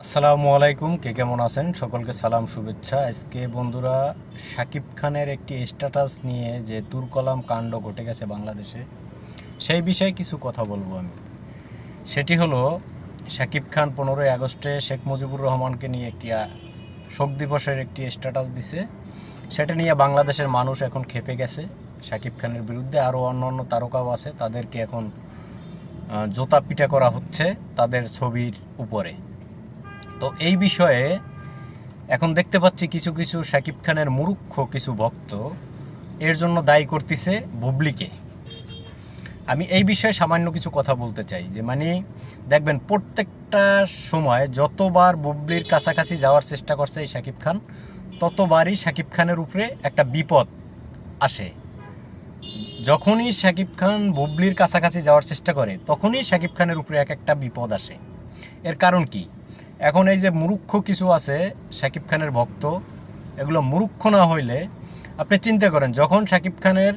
আসসালামু আলাইকুম, কে কেমন আছেন? সকলকে সালাম, শুভেচ্ছা। আজকে বন্ধুরা শাকিব খানের একটি স্ট্যাটাস নিয়ে যে তুরকলাম কাণ্ড ঘটে গেছে বাংলাদেশে, সেই বিষয়ে কিছু কথা বলব আমি। সেটি হলো শাকিব খান পনেরোই আগস্টে শেখ মুজিবুর রহমানকে নিয়ে একটি শোক দিবসের একটি স্ট্যাটাস দিছে। সেটা নিয়ে বাংলাদেশের মানুষ এখন খেপে গেছে। শাকিব খানের বিরুদ্ধে আরও অন্য অন্য তারকাও আছে, তাদেরকে এখন জোতা পিটা করা হচ্ছে তাদের ছবির উপরে। তো এই বিষয়ে এখন দেখতে পাচ্ছি কিছু কিছু শাকিব খানের মুরুক্ষ কিছু ভক্ত এর জন্য দায়ী করতেছে বুবলিকে। আমি এই বিষয়ে সামান্য কিছু কথা বলতে চাই, যে মানে দেখবেন প্রত্যেকটা সময় যতবার বুবলির কাছাকাছি যাওয়ার চেষ্টা করছে এই শাকিব খান, ততবারই শাকিব খানের উপরে একটা বিপদ আসে। যখনই শাকিব খান বুবলির কাছাকাছি যাওয়ার চেষ্টা করে, তখনই শাকিব খানের উপরে এক একটা বিপদ আসে। এর কারণ কি? এখন এই যে মুরুক্ষ কিছু আছে, শাকিব খানের ভক্ত, এগুলো মুরুক্ষ না হইলে আপনি চিন্তা করেন, যখন শাকিব খানের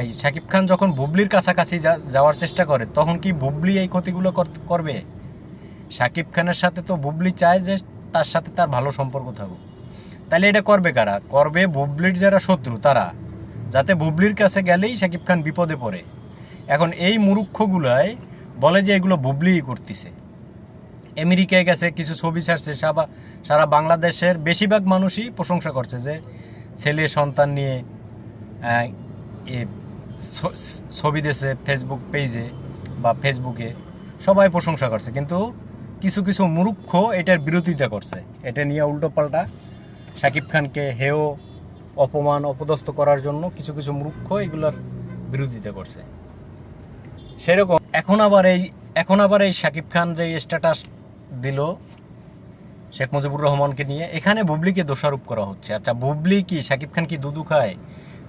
এই শাকিব খান যখন বুবলির কাছাকাছি যাওয়ার চেষ্টা করে, তখন কি বুবলি এই ক্ষতিগুলো কর- করবে? শাকিব খানের সাথে তো বুবলি চায় যে তার সাথে তার ভালো সম্পর্ক থাকুক। তাহলে এটা করবে কারা? করবে বুবলির যারা শত্রু, তারা। যাতে বুবলির কাছে গেলেই শাকিব খান বিপদে পড়ে। এখন এই মুরুক্ষগুলাই বলে যে এগুলো বুবলিই করতেছে। আমেরিকায় গেছে, কিছু ছবি ছাড়ছে, সাবা, সারা বাংলাদেশের বেশিরভাগ মানুষই প্রশংসা করছে যে ছেলে সন্তান নিয়ে ছবি দিয়েছে ফেসবুক পেজে বা ফেসবুকে সবাই প্রশংসা করছে, কিন্তু কিছু কিছু মুরুক্ষ এটার বিরোধিতা করছে। এটা নিয়ে উল্টোপাল্টা শাকিব খানকে হেয়, অপমান, অপদস্থ করার জন্য কিছু কিছু মূর্খ এগুলোর বিরোধিতা করছে। সেরকম, এখন আবার এই, এখন আবার এই শাকিব খান যে স্ট্যাটাস দিল শেখ মুজিবুর রহমানকে নিয়ে। এখানে বুবলিকে দোষারোপ করা হচ্ছে। আচ্ছা বুবলি কি, শাকিব খান কি দুদু খায়?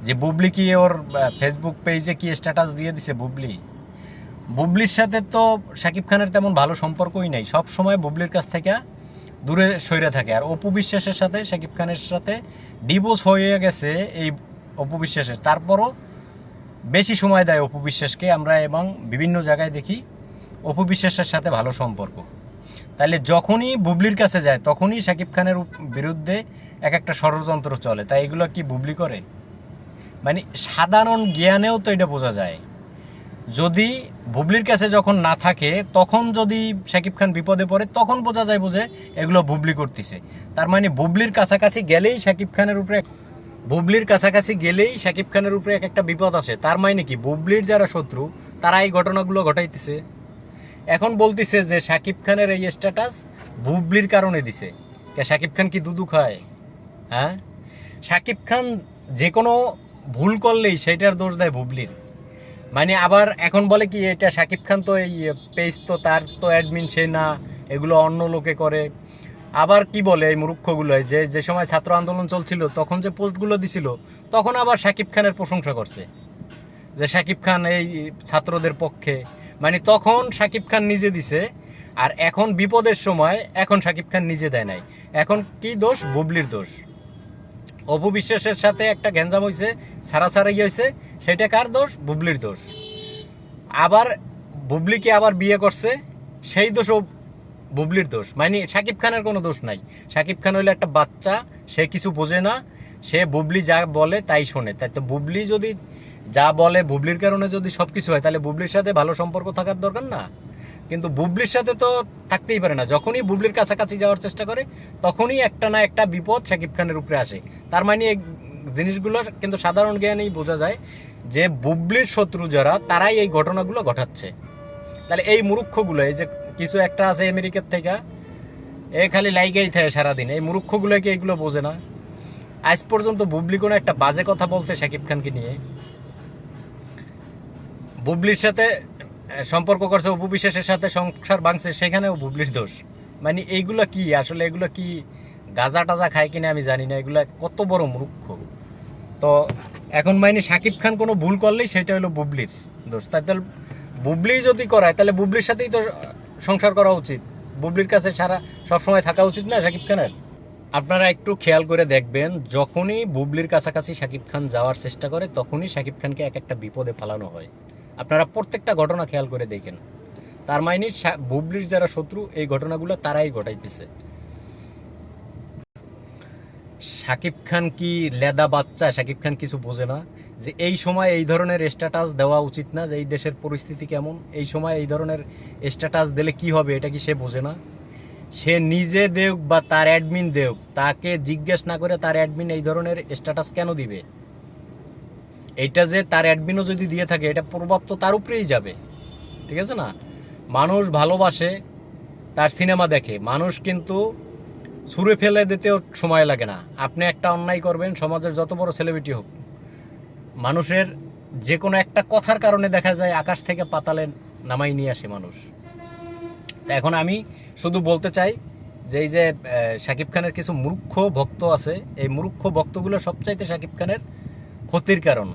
যে বুবলি কি ওর ফেসবুক পেজে কি স্ট্যাটাস দিয়ে দিছে বুবলি? বুবলির সাথে তো শাকিব খানের তেমন ভালো সম্পর্কই নেই। সব সময় বুবলির কাছ থেকে দূরে সরে থাকে। আর অপু বিশ্বাসের সাথে, শাকিব খানের সাথে ডিভোর্স হয়ে গেছে এই অপু বিশ্বাসের। তারপরও বেশি সময় দেয় অপু বিশ্বাসকে। আমরা এবং বিভিন্ন জায়গায় দেখি অপু বিশ্বাসের সাথে ভালো সম্পর্ক। তাহলে যখনই বুবলির কাছে যায়, তখনই শাকিব খানের বিরুদ্ধে এক একটা ষড়যন্ত্র চলে। তাই এগুলো কি বুবলি করে? মানে সাধারণ জ্ঞানেও তো এটা বোঝা যায়। যদি বুবলির কাছে যখন না থাকে, তখন যদি শাকিব খান বিপদে পড়ে, তখন বোঝা যায় বোঝে এগুলো বুবলি করতেছে। তার মানে বুবলির কাছাকাছি গেলেই শাকিব খানের উপরে বুবলির কাছাকাছি গেলেই শাকিব খানের উপরে এক একটা বিপদ আসে। তার মানে কি, বুবলির যারা শত্রু, তারা এই ঘটনাগুলো ঘটাইতেছে। এখন বলতিছে যে শাকিব খানের এই স্ট্যাটাস বুবলির কারণে দিছে। শাকিব খান কি দুদু খায়? হ্যাঁ? শাকিব খান যে কোনো ভুল করলেই সেটার দোষ দেয় বুবলির। মানে আবার এখন বলে কি, এটা শাকিব খান তো এই পেজ তো তার তো অ্যাডমিন সে না, এগুলো অন্য লোকে করে। আবার কি বলে এই মূর্খগুলো, যে যে সময় ছাত্র আন্দোলন চলছিল, তখন যে পোস্টগুলো দিছিল, তখন আবার শাকিব খানের প্রশংসা করছে। যে শাকিব খান এই ছাত্রদের পক্ষে মানে তখন শাকিব খান নিজে দিছে, আর এখন বিপদের সময় এখন শাকিব খান নিজে দেয় নাই। এখন কি দোষ? বুবলির দোষ। অপু বিশ্বাসের সাথে একটা গ্যাঞ্জাম হয়েছে সারাসারাই হয়েছে সেটা কার দোষ? বুবলির দোষ। আবার বুবলিকে আবার বিয়ে করছে? সেই দোষও বুবলির দোষ। মানে শাকিব খানের কোনো দোষ নাই। শাকিব খান হইলে একটা বাচ্চা, সে কিছু বোঝে না, সে বুবলি যা বলে তাই শোনে। তাই তো বুবলি যদি যা বলে বুবলির কারণে যদি সব কিছু হয়, তাহলে বুবলির সাথে ভালো সম্পর্ক থাকার দরকার না। কিন্তু বুবলির সাথে তো থাকতেই পারে না। যখনই বুবলির কাছাকাছি যাওয়ার চেষ্টা করে, তখনই একটা না একটা বিপদ শাকিব খানের উপরে আসে। তার মানে এই জিনিসগুলো কিন্তু সাধারণ জ্ঞানেই বোঝা যায় যে বুবলির শত্রু যারা, তারাই এই ঘটনাগুলো ঘটাচ্ছে। তাহলে এই মুরুক্ষগুলো, এই যে কিছু একটা আছে আমেরিকার থেকে, এ খালি লাইগেই থাকে সারাদিন। এই মুরুক্ষগুলো কি এগুলো বোঝে না। আজ পর্যন্ত বুবলি কোনো একটা বাজে কথা বলছে শাকিব খানকে নিয়ে। বুবলির সাথে সম্পর্ক করছে, অপু বিশ্বাসের সাথে সংসার ভাঙছে, সেখানেও বুবলির দোষ। মানে এইগুলো কি? আসলে এগুলো কি গাজা টাজা খায় কিনা আমি জানি না, এগুলো কত বড় মূর্খ। তো এখন মানে শাকিব খান কোনো ভুল করলেই সেটা হলো বুবলির দোষ। তাই তাহলে বুবলি যদি করায়, তাহলে বুবলির সাথেই তো সংসার করা উচিত। বুবলির কাছে সারা সবসময় থাকা উচিত না শাকিব খানের? আপনারা একটু খেয়াল করে দেখবেন, যখনই বুবলির কাছাকাছি শাকিব খান যাওয়ার চেষ্টা করে, তখনই শাকিব খানকে এক একটা বিপদে ফালানো হয়। আপনারা প্রত্যেকটা ঘটনা খেয়াল করে দেখেন। তার মানে শা- বুবলির যারা শত্রু, এই ঘটনাগুলো তারাই ঘটাইতেছে। শাকিব খান কি লেদা বাচ্চা? শাকিব খান কিছু বোঝে না যে এই সময় এই ধরনের স্ট্যাটাস দেওয়া উচিত না যে এই দেশের পরিস্থিতি কেমন। এই সময় এই ধরনের স্ট্যাটাস দিলে কি হবে এটা কি সে বোঝে না। সে নিজে দেউক বা তার অ্যাডমিন দেউক, তাকে জিজ্ঞেস না করে তার অ্যাডমিন এই ধরনের স্ট্যাটাস কেন দিবে? এইটা যে তার অ্যাডমিনও যদি দিয়ে থাকে, এটা প্রভাব তো তার উপরেই যাবে। ঠিক আছে না? মানুষ ভালোবাসে, তার সিনেমা দেখে। মানুষ কিন্তু ছুঁড়ে ফেলে দিতেও সময় লাগে না। আপনি একটা অন্যায় করবেন, সমাজের যত বড় সেলিব্রিটি হোক, মানুষের যে কোনো একটা কথার কারণে দেখা যায় আকাশ থেকে পাতালে নামাই নিয়ে আসে মানুষ। এখন আমি শুধু বলতে চাই যে, এই যে শাকিব খানের কিছু মূর্খ ভক্ত আছে, এই মূর্খ ভক্তগুলো সবচাইতে শাকিব খানের ক্ষতির কারণ।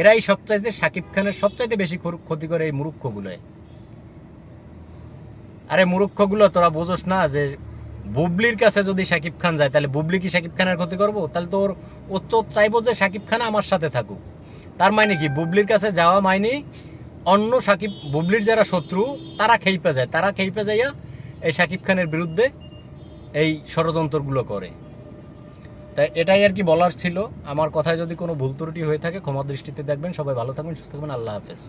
এরাই সবচাইতে শাকিব খানের সবচাইতে বেশি ক্ষতি করে এই মূর্খগুলোয় আরে মূর্খগুলো তোরা বোঝোস না যে, বুবলির কাছে যদি শাকিব খান যায়, তাহলে বুবলি কি শাকিব খানের ক্ষতি করব? তাহলে তোর তো চাইব যে শাকিব খান আমার সাথে থাকুক। তার মানে কি? বুবলির কাছে যাওয়া মাইনি, অন্য সাকিব, বুবলির যারা শত্রু, তারা খেইপে যায়। তারা খেইপে যাইয়া এই শাকিব খানের বিরুদ্ধে এই ষড়যন্ত্রগুলো করে। তাই এটাই আর কি বলার ছিল। আমার কথায় যদি কোনো ভুল ত্রুটি হয়ে থাকে ক্ষমা দৃষ্টিতে দেখবেন। সবাই ভালো থাকবেন, সুস্থ থাকবেন। আল্লাহ হাফেজ।